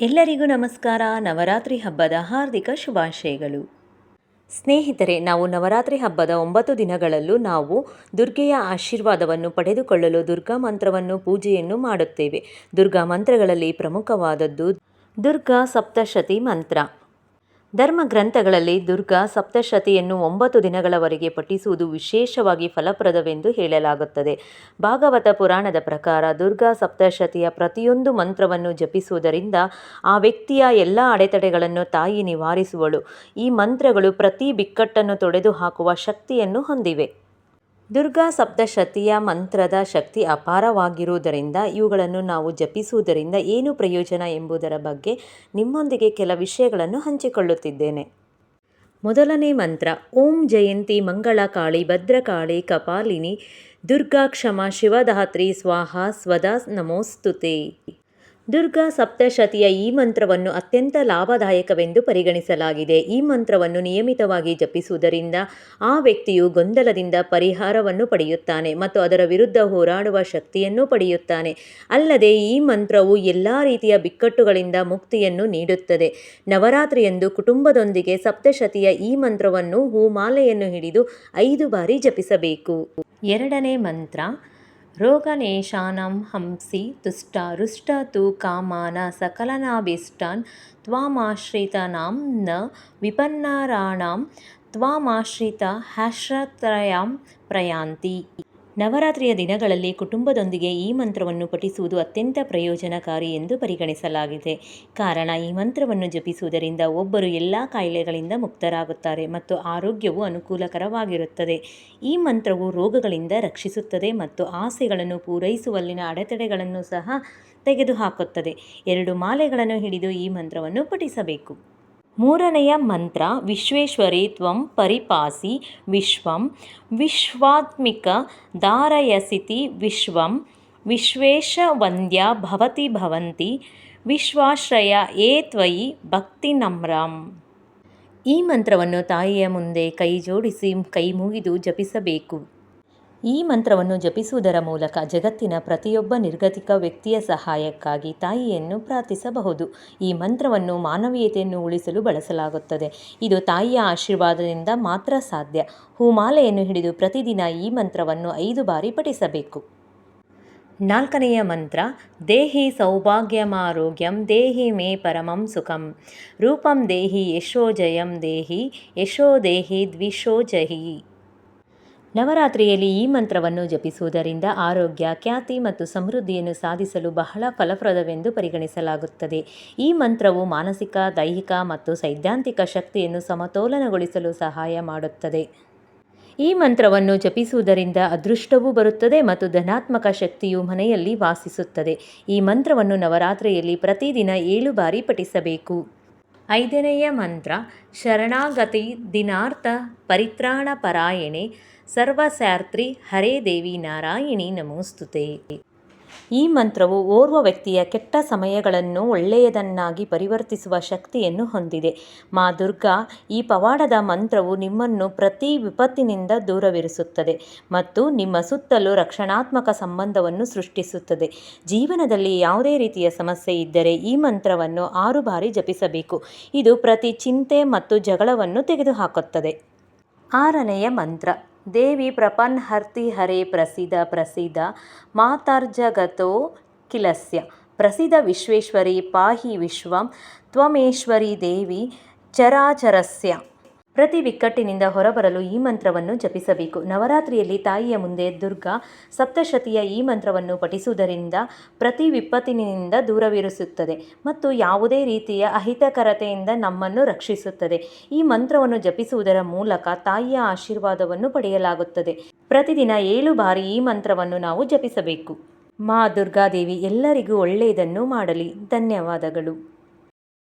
ಎಲ್ಲರಿಗೂ ನಮಸ್ಕಾರ. ನವರಾತ್ರಿ ಹಬ್ಬದ ಹಾರ್ದಿಕ ಶುಭಾಶಯಗಳು. ಸ್ನೇಹಿತರೆ, ನಾವು ನವರಾತ್ರಿ ಹಬ್ಬದ ಒಂಬತ್ತು ದಿನಗಳಲ್ಲೂ ನಾವು ದುರ್ಗೆಯ ಆಶೀರ್ವಾದವನ್ನು ಪಡೆದುಕೊಳ್ಳಲು ದುರ್ಗಾ ಮಂತ್ರವನ್ನು ಪೂಜೆಯನ್ನು ಮಾಡುತ್ತೇವೆ. ದುರ್ಗಾ ಮಂತ್ರಗಳಲ್ಲಿ ಪ್ರಮುಖವಾದದ್ದು ದುರ್ಗಾ ಸಪ್ತಶತಿ ಮಂತ್ರ. ಧರ್ಮ ಗ್ರಂಥಗಳಲ್ಲಿ ದುರ್ಗಾ ಸಪ್ತಶತಿಯನ್ನು ಒಂಬತ್ತು ದಿನಗಳವರೆಗೆ ಪಠಿಸುವುದು ವಿಶೇಷವಾಗಿ ಫಲಪ್ರದವೆಂದು ಹೇಳಲಾಗುತ್ತದೆ. ಭಾಗವತ ಪುರಾಣದ ಪ್ರಕಾರ ದುರ್ಗಾ, ಸಪ್ತಶತಿಯ ಪ್ರತಿಯೊಂದು ಮಂತ್ರವನ್ನು ಜಪಿಸುವುದರಿಂದ ಆ ವ್ಯಕ್ತಿಯ ಎಲ್ಲ ಅಡೆತಡೆಗಳನ್ನು ತಾಯಿ ನಿವಾರಿಸುವಳು. ಈ ಮಂತ್ರಗಳು ಪ್ರತಿ ಬಿಕ್ಕಟ್ಟನ್ನು ತೊಡೆದು ಹಾಕುವ ಶಕ್ತಿಯನ್ನು ಹೊಂದಿವೆ. ದುರ್ಗಾ ಸಪ್ತಶತಿಯ ಮಂತ್ರದ ಶಕ್ತಿ ಅಪಾರವಾಗಿರುವುದರಿಂದ ಇವುಗಳನ್ನು ನಾವು ಜಪಿಸುವುದರಿಂದ ಏನು ಪ್ರಯೋಜನ ಎಂಬುದರ ಬಗ್ಗೆ ನಿಮ್ಮೊಂದಿಗೆ ಕೆಲ ವಿಷಯಗಳನ್ನು ಹಂಚಿಕೊಳ್ಳುತ್ತಿದ್ದೇನೆ. ಮೊದಲನೇ ಮಂತ್ರ, ಓಂ ಜಯಂತಿ ಮಂಗಳಕಾಳಿ ಭದ್ರಕಾಳಿ ಕಪಾಲಿನಿ ದುರ್ಗಾ ಕ್ಷಮ ಶಿವಧಾತ್ರಿ ಸ್ವಾಹ ಸ್ವದಾ ನಮೋಸ್ತುತೆ. ದುರ್ಗಾ ಸಪ್ತಶತಿಯ ಈ ಮಂತ್ರವನ್ನು ಅತ್ಯಂತ ಲಾಭದಾಯಕವೆಂದು ಪರಿಗಣಿಸಲಾಗಿದೆ. ಈ ಮಂತ್ರವನ್ನು ನಿಯಮಿತವಾಗಿ ಜಪಿಸುವುದರಿಂದ ಆ ವ್ಯಕ್ತಿಯು ಗೊಂದಲದಿಂದ ಪರಿಹಾರವನ್ನು ಪಡೆಯುತ್ತಾನೆ ಮತ್ತು ಅದರ ವಿರುದ್ಧ ಹೋರಾಡುವ ಶಕ್ತಿಯನ್ನು ಪಡೆಯುತ್ತಾನೆ. ಅಲ್ಲದೆ ಈ ಮಂತ್ರವು ಎಲ್ಲ ರೀತಿಯ ಬಿಕ್ಕಟ್ಟುಗಳಿಂದ ಮುಕ್ತಿಯನ್ನು ನೀಡುತ್ತದೆ. ನವರಾತ್ರಿಯಂದು ಕುಟುಂಬದೊಂದಿಗೆ ಸಪ್ತಶತಿಯ ಈ ಮಂತ್ರವನ್ನು ಹೂಮಾಲೆಯನ್ನು ಹಿಡಿದು ಐದು ಬಾರಿ ಜಪಿಸಬೇಕು. ಎರಡನೇ ಮಂತ್ರ रोगनेशानां हंसि तुष्टा रुष्टा तु कामाना सकलनाभीष्टान् त्वामाश्रितानां न विपन्नाराणां त्वामाश्रितह्रत्रयां प्रयान्ति। ನವರಾತ್ರಿಯ ದಿನಗಳಲ್ಲಿ ಕುಟುಂಬದೊಂದಿಗೆ ಈ ಮಂತ್ರವನ್ನು ಪಠಿಸುವುದು ಅತ್ಯಂತ ಪ್ರಯೋಜನಕಾರಿ ಎಂದು ಪರಿಗಣಿಸಲಾಗಿದೆ. ಕಾರಣ, ಈ ಮಂತ್ರವನ್ನು ಜಪಿಸುವುದರಿಂದ ಒಬ್ಬರು ಎಲ್ಲ ಕಾಯಿಲೆಗಳಿಂದ ಮುಕ್ತರಾಗುತ್ತಾರೆ ಮತ್ತು ಆರೋಗ್ಯವು ಅನುಕೂಲಕರವಾಗಿರುತ್ತದೆ. ಈ ಮಂತ್ರವು ರೋಗಗಳಿಂದ ರಕ್ಷಿಸುತ್ತದೆ ಮತ್ತು ಆಸೆಗಳನ್ನು ಪೂರೈಸುವಲ್ಲಿನ ಅಡೆತಡೆಗಳನ್ನು ಸಹ ತೆಗೆದುಹಾಕುತ್ತದೆ. ಎರಡು ಮಾಲೆಗಳನ್ನು ಹಿಡಿದು ಈ ಮಂತ್ರವನ್ನು ಪಠಿಸಬೇಕು. ಮೂರನೆಯ ಮಂತ್ರ, ವಿಶ್ವೇಶ್ವರಿ ತ್ವಂ ಪರಿಪಾಸಿ ವಿಶ್ವಂ, ವಿಶ್ವಾತ್ಮಿಕ ಧಾರಯಸಿತಿ ವಿಶ್ವಂ, ವಿಶ್ವೇಶವಂದ್ಯ ಭವತಿ ಭವಂತಿ, ವಿಶ್ವಾಶ್ರಯ ಏ ತ್ವಯಿ ಭಕ್ತಿನಮ್ರಂ ಈ ಮಂತ್ರವನ್ನು ತಾಯಿಯ ಮುಂದೆ ಕೈ ಜೋಡಿಸಿ, ಕೈ ಮುಗಿದು ಜಪಿಸಬೇಕು. ಈ ಮಂತ್ರವನ್ನು ಜಪಿಸುವುದರ ಮೂಲಕ ಜಗತ್ತಿನ ಪ್ರತಿಯೊಬ್ಬ ನಿರ್ಗತಿಕ ವ್ಯಕ್ತಿಯ ಸಹಾಯಕ್ಕಾಗಿ ತಾಯಿಯನ್ನು ಪ್ರಾರ್ಥಿಸಬಹುದು. ಈ ಮಂತ್ರವನ್ನು ಮಾನವೀಯತೆಯನ್ನು ಉಳಿಸಲು ಬಳಸಲಾಗುತ್ತದೆ. ಇದು ತಾಯಿಯ ಆಶೀರ್ವಾದದಿಂದ ಮಾತ್ರ ಸಾಧ್ಯ. ಹೂಮಾಲೆಯನ್ನು ಹಿಡಿದು ಪ್ರತಿದಿನ ಈ ಮಂತ್ರವನ್ನು ಐದು ಬಾರಿ ಪಠಿಸಬೇಕು. ನಾಲ್ಕನೆಯ ಮಂತ್ರ, ದೇಹಿ ಸೌಭಾಗ್ಯಮಾರೋಗ್ಯಂ ದೇಹಿ ಮೇ ಪರಮಂ ಸುಖಂ. ರೂಪಂ ದೇಹಿ ಯಶೋ ಜಯಂ ದೇಹಿ, ಯಶೋ ದೇಹಿ ದ್ವಿಷೋ ಜಹಿ. ನವರಾತ್ರಿಯಲ್ಲಿ ಈ ಮಂತ್ರವನ್ನು ಜಪಿಸುವುದರಿಂದ ಆರೋಗ್ಯ, ಖ್ಯಾತಿ ಮತ್ತು ಸಮೃದ್ಧಿಯನ್ನು ಸಾಧಿಸಲು ಬಹಳ ಫಲಪ್ರದವೆಂದು ಪರಿಗಣಿಸಲಾಗುತ್ತದೆ. ಈ ಮಂತ್ರವು ಮಾನಸಿಕ, ದೈಹಿಕ ಮತ್ತು ಸೈದ್ಧಾಂತಿಕ ಶಕ್ತಿಯನ್ನು ಸಮತೋಲನಗೊಳಿಸಲು ಸಹಾಯ ಮಾಡುತ್ತದೆ. ಈ ಮಂತ್ರವನ್ನು ಜಪಿಸುವುದರಿಂದ ಅದೃಷ್ಟವೂ ಬರುತ್ತದೆ ಮತ್ತು ಧನಾತ್ಮಕ ಶಕ್ತಿಯು ಮನೆಯಲ್ಲಿ ವಾಸಿಸುತ್ತದೆ. ಈ ಮಂತ್ರವನ್ನು ನವರಾತ್ರಿಯಲ್ಲಿ ಪ್ರತಿದಿನ ಏಳು ಬಾರಿ ಪಠಿಸಬೇಕು. ಐದನೆಯ ಮಂತ್ರ, ಶರಣಾಗತಿ ದಿನಾರ್ಥ ಪರಿತ್ರಾಣ ಪರಾಯಣೆ ಸರ್ವಸ್ಯಾರ್ತ್ರಿ ಹರೇ ದೇವಿ ನಾರಾಯಣಿ ನಮೋಸ್ತುತೆ. ಈ ಮಂತ್ರವು ಓರ್ವ ವ್ಯಕ್ತಿಯ ಕೆಟ್ಟ ಸಮಯಗಳನ್ನು ಒಳ್ಳೆಯದನ್ನಾಗಿ ಪರಿವರ್ತಿಸುವ ಶಕ್ತಿಯನ್ನು ಹೊಂದಿದೆ. ಮಾ ದುರ್ಗಾ ಈ ಪವಾಡದ ಮಂತ್ರವು ನಿಮ್ಮನ್ನು ಪ್ರತಿ ವಿಪತ್ತಿನಿಂದ ದೂರವಿರಿಸುತ್ತದೆ ಮತ್ತು ನಿಮ್ಮ ಸುತ್ತಲೂ ರಕ್ಷಣಾತ್ಮಕ ಸಂಬಂಧವನ್ನು ಸೃಷ್ಟಿಸುತ್ತದೆ. ಜೀವನದಲ್ಲಿ ಯಾವುದೇ ರೀತಿಯ ಸಮಸ್ಯೆ ಇದ್ದರೆ ಈ ಮಂತ್ರವನ್ನು ಆರು ಬಾರಿ ಜಪಿಸಬೇಕು. ಇದು ಪ್ರತಿ ಚಿಂತೆ ಮತ್ತು ಜಗಳವನ್ನು ತೆಗೆದುಹಾಕುತ್ತದೆ. ಆರನೆಯ ಮಂತ್ರ. దేవి ప్రపన్హర్తి హరే ప్రసిద ప్రసిద మాతర్జగతో కిలస్య. ప్రసిద విశ్వేశ్వరి పాహి విశ్వం త్వమేశ్వరి దేవి చరాచరస్య. ಪ್ರತಿ ಬಿಕ್ಕಟ್ಟಿನಿಂದ ಹೊರಬರಲು ಈ ಮಂತ್ರವನ್ನು ಜಪಿಸಬೇಕು. ನವರಾತ್ರಿಯಲ್ಲಿ ತಾಯಿಯ ಮುಂದೆ ದುರ್ಗಾ ಸಪ್ತಶತಿಯ ಈ ಮಂತ್ರವನ್ನು ಪಠಿಸುವುದರಿಂದ ಪ್ರತಿ ವಿಪತ್ತಿನಿಂದ ದೂರವಿರಿಸುತ್ತದೆ ಮತ್ತು ಯಾವುದೇ ರೀತಿಯ ಅಹಿತಕರತೆಯಿಂದ ನಮ್ಮನ್ನು ರಕ್ಷಿಸುತ್ತದೆ. ಈ ಮಂತ್ರವನ್ನು ಜಪಿಸುವುದರ ಮೂಲಕ ತಾಯಿಯ ಆಶೀರ್ವಾದವನ್ನು ಪಡೆಯಲಾಗುತ್ತದೆ. ಪ್ರತಿದಿನ ಏಳು ಬಾರಿ ಈ ಮಂತ್ರವನ್ನು ನಾವು ಜಪಿಸಬೇಕು. ಮಾ ದುರ್ಗಾದೇವಿ ಎಲ್ಲರಿಗೂ ಒಳ್ಳೆಯದನ್ನು ಮಾಡಲಿ. ಧನ್ಯವಾದಗಳು.